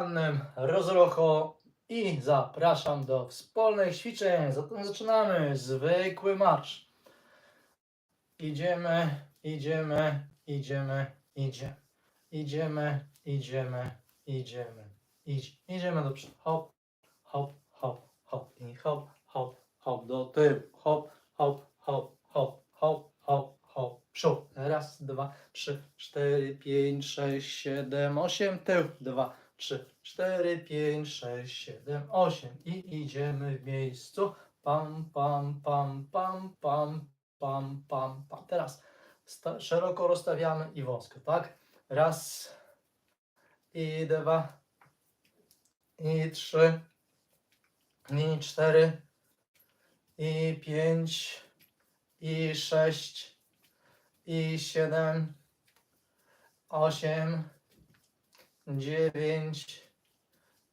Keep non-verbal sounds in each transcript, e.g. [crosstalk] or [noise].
delikatnym rozruchu i zapraszam do wspólnych ćwiczeń. Zatem zaczynamy. Zwykły marsz. Idziemy, idziemy, idziemy, idziemy. Idziemy, idziemy, idziemy. Idź, idziemy do przodu. Hop, hop, hop, hop i hop, hop, hop do tyłu. Hop, hop, hop, hop, hop, hop, hop. Przód. Raz, dwa, trzy, cztery, pięć, sześć, siedem, osiem. Tył. Dwa, trzy, cztery, pięć, sześć, siedem, osiem. I idziemy w miejscu. Pam, pam, pam, pam, pam, pam, pam, pam. Teraz szeroko rozstawiamy i wąsko, tak? Raz i dwa i trzy i cztery i pięć i sześć i siedem, osiem, dziewięć,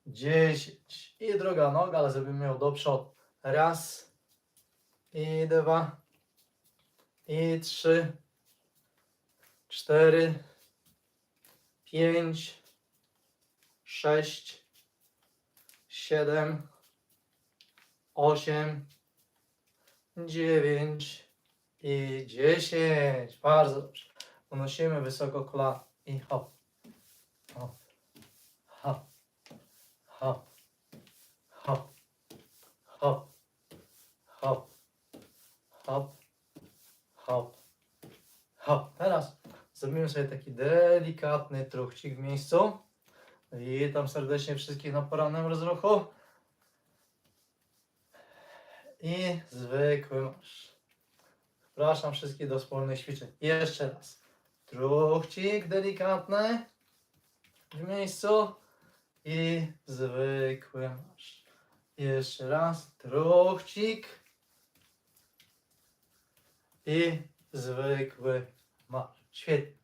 dziesięć. I druga noga, ale zrobimy ją do przodu. Raz i dwa i trzy, cztery, pięć, sześć, siedem, osiem, dziewięć i dziesięć. Bardzo dobrze. Unosimy wysoko kolana i hop, hop, hop, hop, hop, hop, hop, hop, hop. Teraz zrobimy sobie taki delikatny truchcik w miejscu. Witam serdecznie wszystkich na porannym rozruchu. I zwykły marsz. Zapraszam wszystkich do wspólnych ćwiczeń. Jeszcze raz. Truchcik delikatny w miejscu i zwykły marsz. Jeszcze raz. Truchcik i zwykły marsz. Świetnie.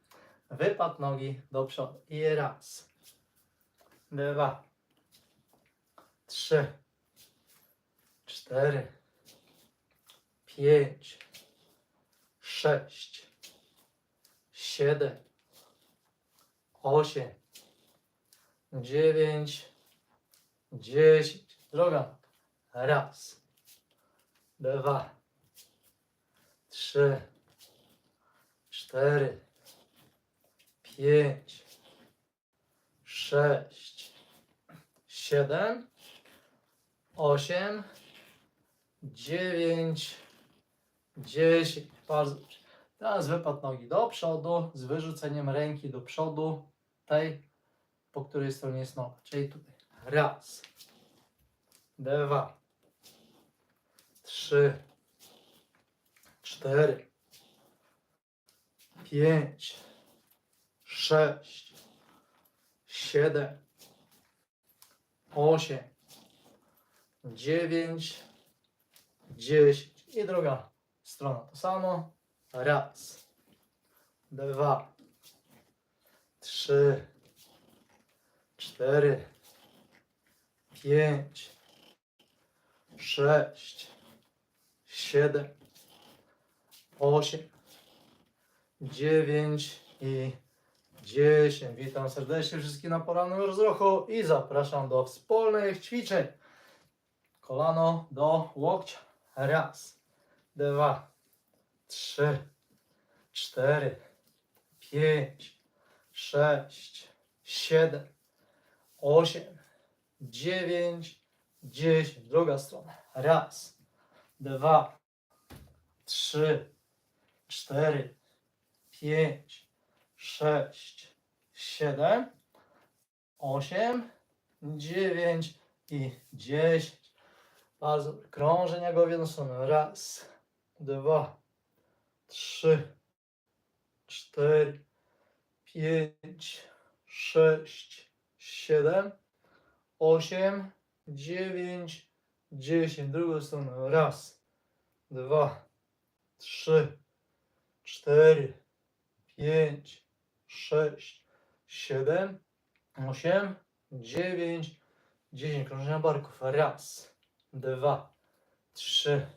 Wypad nogi do przodu. I raz, dwa, trzy, cztery, pięć, sześć, siedem, osiem, dziewięć, dziesięć. Droga. Raz, dwa, trzy, cztery, pięć, sześć, siedem, osiem, dziewięć, dziesięć. Bardzo dobrze. Teraz wypad nogi do przodu z wyrzuceniem ręki do przodu, tej, po której stronie jest noga, czyli tutaj. Raz, dwa, trzy, cztery, pięć, sześć, siedem, osiem, dziewięć, dziesięć. I druga strona to samo. Raz, dwa, trzy, cztery, pięć, sześć, siedem, osiem, dziewięć i dziesięć. Witam serdecznie wszystkich na porannym rozruchu i zapraszam do wspólnych ćwiczeń. Kolano do łokcia. Raz, dwa, trzy, cztery, pięć, sześć, siedem, osiem, dziewięć, dziesięć. Druga strona. Raz, dwa, trzy, cztery, pięć, sześć, siedem, osiem, dziewięć i dziesięć. Bardzo. Krążenia go w jedną stronę. Raz, dwa, trzy, cztery, pięć, sześć, siedem, osiem, dziewięć, dziesięć. Drugą stronę. Raz, dwa, trzy, cztery, pięć, sześć, siedem, osiem, dziewięć, dziesięć. Krążenia barków. Raz, dwa, trzy,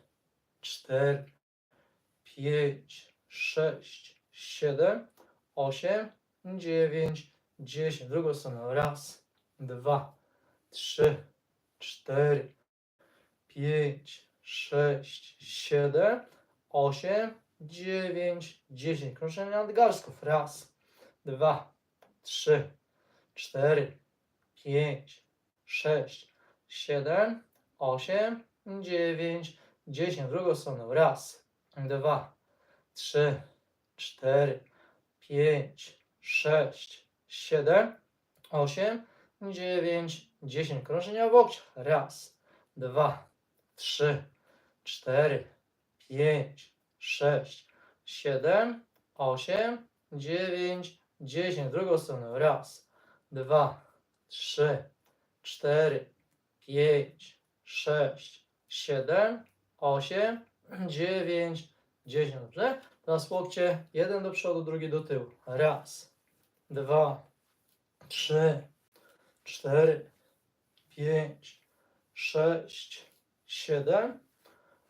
cztery, pięć, sześć, siedem, osiem, dziewięć, dziesięć. Drugą stronę. Raz, dwa, trzy, cztery, pięć, sześć, siedem, osiem, dziewięć, dziesięć. Krążenie nadgarstków. Raz, dwa, trzy, cztery, pięć, sześć, siedem, osiem, dziewięć, dziesięć. Drugą stronę. Raz, dwa, trzy, cztery, pięć, sześć, siedem, osiem, dziewięć, dziesięć. W łokciach. Raz, dwa, trzy, cztery, pięć, sześć, siedem, osiem, dziewięć, dziesięć. Drugą stronę. Raz, dwa, trzy, cztery, pięć, sześć, siedem, osiem, dziewięć, dziesięć. Dobrze? Teraz łokcie jeden do przodu, drugi do tyłu. Raz, dwa, trzy, cztery, pięć, sześć, siedem,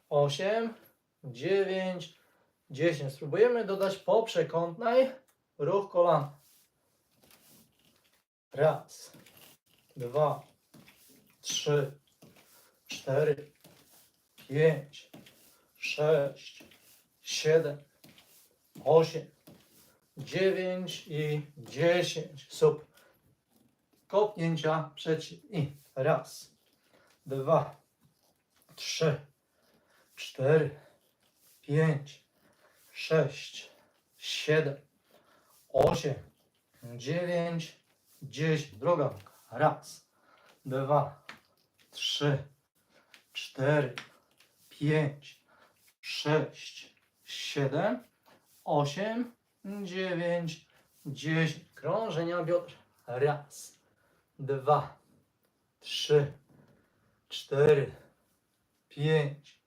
osiem, dziewięć, dziesięć. Spróbujemy dodać po przekątnej ruch kolan. Raz, dwa, trzy, cztery, pięć, sześć, siedem, osiem, dziewięć i dziesięć. Super. Kopnięcia przeciw i raz, dwa, trzy, cztery, pięć, sześć, siedem, osiem, dziewięć, dziesięć. Druga. Raz, dwa, trzy, cztery, pięć, sześć, siedem, osiem, dziewięć, dziesięć. Krążenia biodr. Raz, dwa, trzy, cztery, pięć,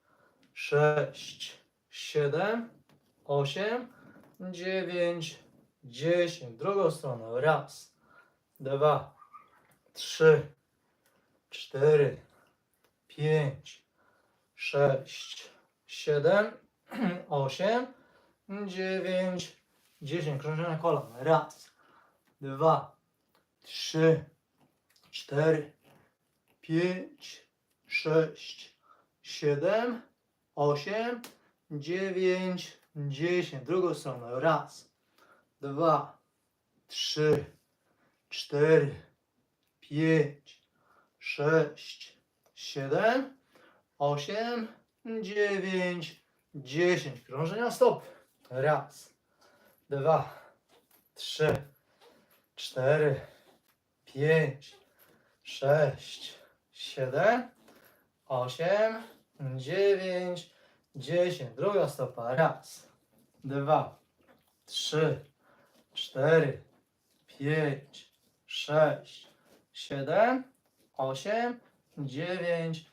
sześć, siedem, osiem, dziewięć, dziesięć. Drugą stronę. Raz, dwa, trzy, cztery, pięć, sześć, siedem, [clears throat] osiem, dziewięć, dziesięć. Krążenia kolan. Raz, dwa, trzy, cztery, pięć, sześć, siedem, osiem, dziewięć, dziesięć. Drugą stronę. Raz, dwa, trzy, cztery, pięć, sześć, siedem, osiem, dziewięć, dziesięć. Krążenia stop. Raz, dwa, trzy, cztery, pięć, sześć, siedem, osiem, dziewięć, dziesięć. Druga stopa. Raz, dwa, trzy, cztery, pięć, sześć, siedem, osiem, dziewięć,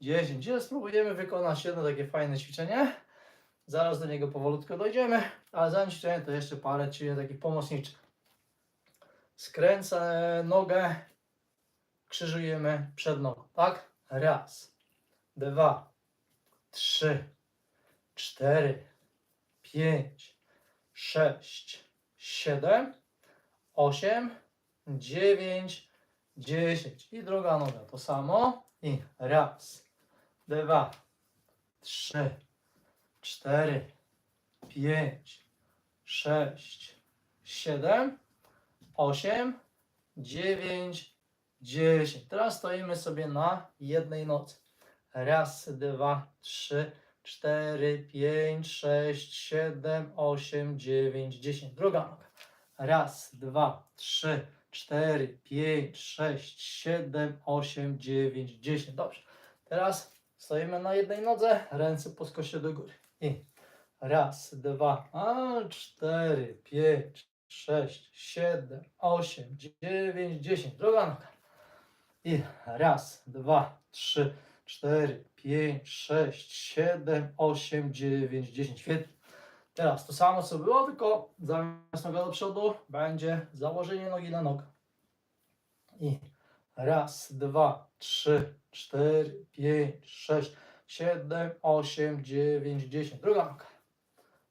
dziesięć. Dzisiaj spróbujemy wykonać jedno takie fajne ćwiczenie. Zaraz do niego powolutku dojdziemy, ale zanim ćwiczenie to jeszcze parę ćwiczeń takich pomocniczych. Skręcę nogę, krzyżujemy przed nogą, tak? Raz, dwa, trzy, cztery, pięć, sześć, siedem, osiem, dziewięć, dziesięć. I druga noga to samo. I raz, dwa, trzy, cztery, pięć, sześć, siedem, osiem, dziewięć, dziesięć. Teraz stoimy sobie na jednej nodze. Raz, dwa, trzy, cztery, pięć, sześć, siedem, osiem, dziewięć, dziesięć. Druga noga. Raz, dwa, trzy, cztery, pięć, sześć, siedem, osiem, dziewięć, dziesięć. Dobrze. Teraz stoimy na jednej nodze, ręce po skosie do góry. I raz, dwa, a cztery, pięć, sześć, siedem, osiem, dziewięć, dziesięć. Druga noga. I raz, dwa, trzy, cztery, pięć, sześć, siedem, osiem, dziewięć, dziesięć. Świetnie. Teraz to samo co było, tylko zamiast noga do przodu będzie założenie nogi na nogę. I raz, dwa, trzy, cztery, pięć, sześć, siedem, osiem, dziewięć, dziesięć. Druga noga.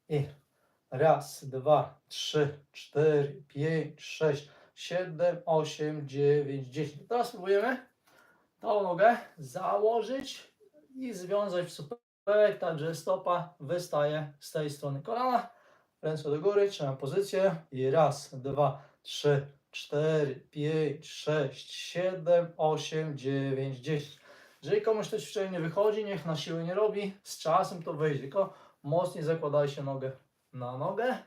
I raz, dwa, trzy, cztery, pięć, sześć, 7, 8, 9, 10. Teraz spróbujemy tą nogę założyć i związać w superek, tak że stopa wystaje z tej strony kolana. Ręce do góry, trzymam pozycję i raz, dwa, trzy, cztery, pięć, sześć, siedem, osiem, dziewięć, dziesięć. Jeżeli komuś to ćwiczenie nie wychodzi, niech na siłę nie robi, z czasem to wyjdzie, tylko mocniej zakładajcie nogę na nogę,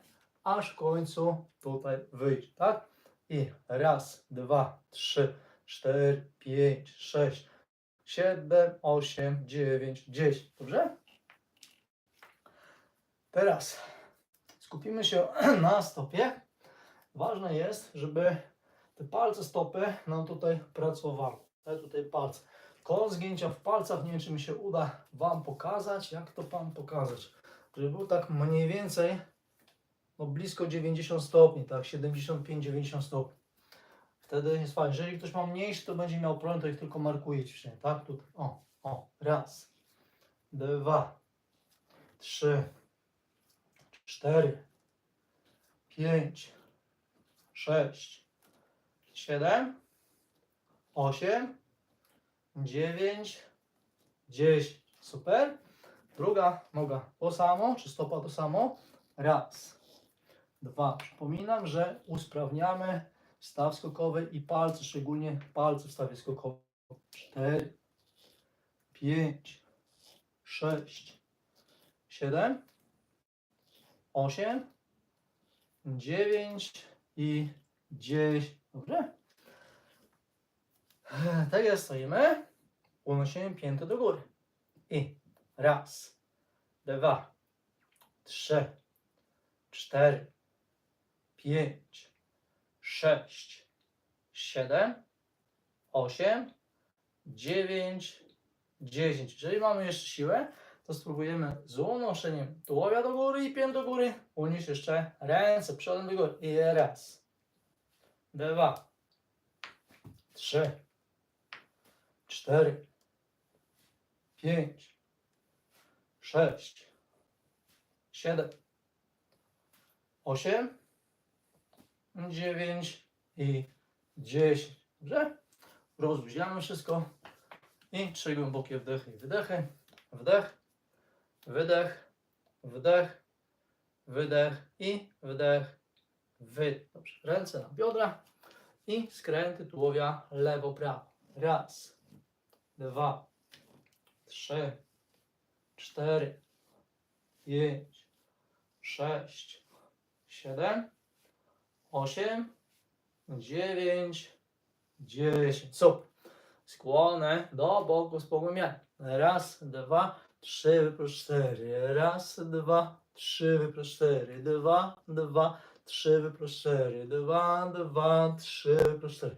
aż w końcu tutaj wyjdzie, tak? I raz, dwa, trzy, cztery, pięć, sześć, siedem, osiem, dziewięć, dziesięć. Dobrze? Teraz skupimy się [clears throat] na stopie. Ważne jest, żeby te palce stopy nam tutaj pracowały. Te tutaj palce. Kąt zgięcia w palcach, nie wiem czy mi się uda Wam pokazać, jak to Wam pokazać. Żeby był tak mniej więcej no blisko 90 stopni, tak 75-90 stopni. Wtedy jest fajnie. Jeżeli ktoś ma mniejszy, to będzie miał problem, to ich tylko markuje ćwiczenie, tak? Tutaj. O, o, raz, dwa, trzy, cztery, pięć, sześć, siedem, osiem, dziewięć, dziesięć. Super. Druga noga to samo, czy stopa to samo. Raz, dwa. Przypominam, że usprawniamy staw skokowy i palce, szczególnie palce w stawie skokowym. Cztery, pięć, sześć, siedem, osiem, dziewięć i dziesięć. Dobrze? Tak jest, stoimy. Unosimy pięty do góry. I raz, dwa, trzy, cztery, pięć, sześć, siedem, osiem, dziewięć, dziesięć. Jeżeli mamy jeszcze siłę, to spróbujemy z unoszeniem tułowia do góry i pięt do góry. Unieść jeszcze ręce przodem do góry. I raz, dwa, trzy, cztery, pięć, sześć, siedem, osiem, dziewięć i dziesięć. Dobrze? Rozluźniamy wszystko. I trzy głębokie wdechy i wydechy. Wdech, wydech, wdech, wydech i wdech, wydech. Dobrze. Ręce na biodra i skręty tułowia lewo-prawo. Raz, dwa, trzy, cztery, pięć, sześć, siedem, osiem, dziewięć, dziesięć. Super. Skłonę do boku z pogłębianiem. Raz, dwa, trzy, wyprost cztery. Raz, dwa, trzy, wyprost cztery. Dwa, dwa, trzy, wyprost cztery. Dwa, dwa, trzy, wyprost cztery.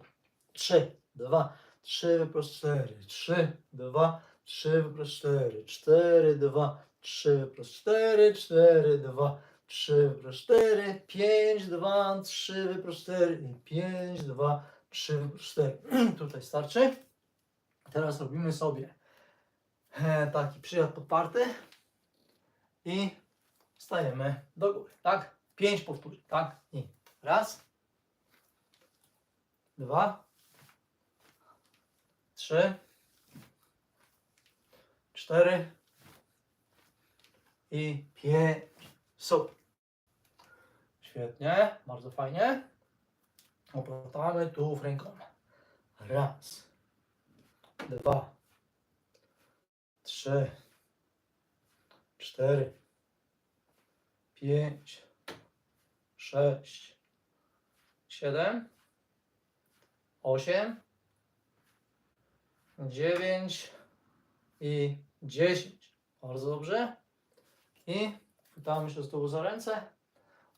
Trzy, dwa, trzy, wyprost cztery. Trzy, dwa, trzy, wyprost cztery. Cztery, dwa, trzy, wyprost cztery. Cztery, dwa, trzy, wyprost cztery. Pięć, dwa, trzy, wyprost cztery. I pięć, dwa, trzy, wyprost cztery. [clears throat] Tutaj starczy. Teraz robimy sobie e, taki przyjazd podparty i stajemy do góry, tak? Pięć powtórzeń, tak? I raz, dwa, trzy, cztery i pięć. Super. Świetnie, bardzo fajnie. Opłatamy tu w ręką. Raz, dwa, trzy, cztery, pięć, sześć, siedem, osiem, dziewięć i dziesięć. Bardzo dobrze. I chwytamy się z tyłu za ręce.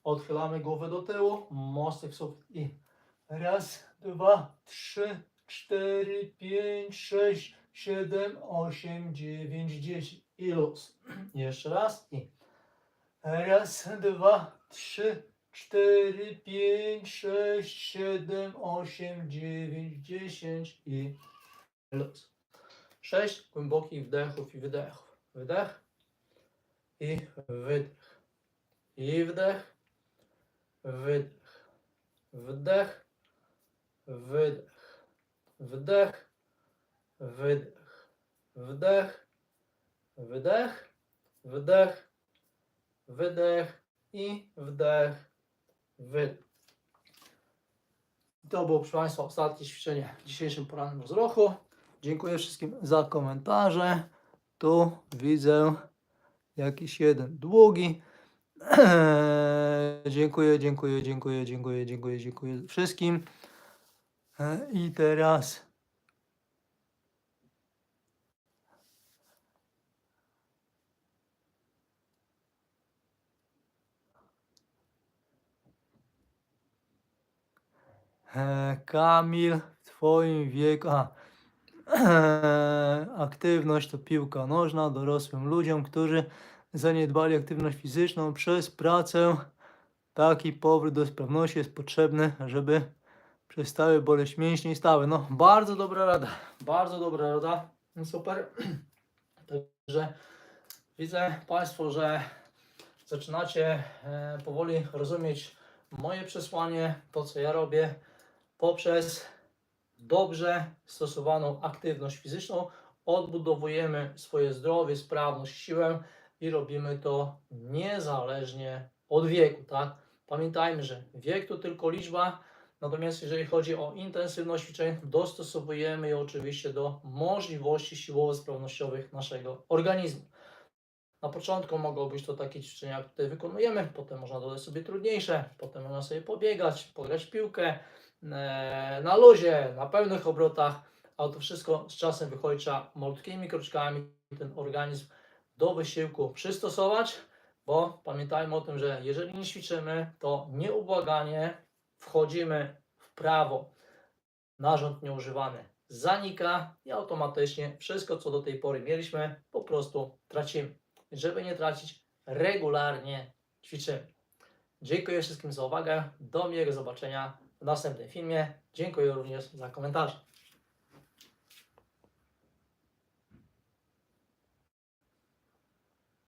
Odchylamy głowę do tyłu. Mostek w. I raz, dwa, trzy, cztery, pięć, sześć, siedem, osiem, dziewięć, dziesięć. I luz. [clears throat] Jeszcze raz. I raz, dwa, trzy, cztery, pięć, sześć, siedem, osiem, dziewięć, dziesięć i luz. Sześć głębokich wdechów i wydechów. Wydech i wydech. I wdech, wydech, wdech, wydech, wdech, wydech, wdech, wydech, wdech, wydech. I wdech, wydech. To było, proszę Państwa, ostatnie ćwiczenie w dzisiejszym porannym rozruchu. Dziękuję wszystkim za komentarze. Tu widzę jakiś jeden długi. [clears throat] dziękuję, dziękuję, dziękuję, dziękuję, dziękuję, dziękuję wszystkim. I teraz Kamil, w Twoim wieku. A, [clears throat] aktywność to piłka nożna dorosłym ludziom, którzy zaniedbali aktywność fizyczną przez pracę. Taki powrót do sprawności jest potrzebny, żeby przestały boleć mięśnie i stawy. No, bardzo dobra rada. Bardzo dobra rada. No, super. [clears throat] Także widzę Państwo, że zaczynacie e, powoli rozumieć moje przesłanie, to co ja robię poprzez dobrze stosowaną aktywność fizyczną odbudowujemy swoje zdrowie, sprawność, siłę i robimy to niezależnie od wieku, tak? Pamiętajmy, że wiek to tylko liczba, natomiast jeżeli chodzi o intensywność ćwiczeń, dostosowujemy je oczywiście do możliwości siłowo-sprawnościowych naszego organizmu. Na początku mogą być to takie ćwiczenia, tutaj wykonujemy, potem można dodać sobie trudniejsze, potem można sobie pobiegać, pograć piłkę, na luzie, na pełnych obrotach, ale to wszystko z czasem wychodzi, trzeba malutkimi kroczkami ten organizm do wysiłku przystosować, bo pamiętajmy o tym, że jeżeli nie ćwiczymy, to nieubłaganie wchodzimy w prawo. Narząd nieużywany zanika i automatycznie wszystko, co do tej pory mieliśmy, po prostu tracimy. Żeby nie tracić, regularnie ćwiczymy. Dziękuję wszystkim za uwagę. Do miłego zobaczenia w następnym filmie. Dziękuję również za komentarze.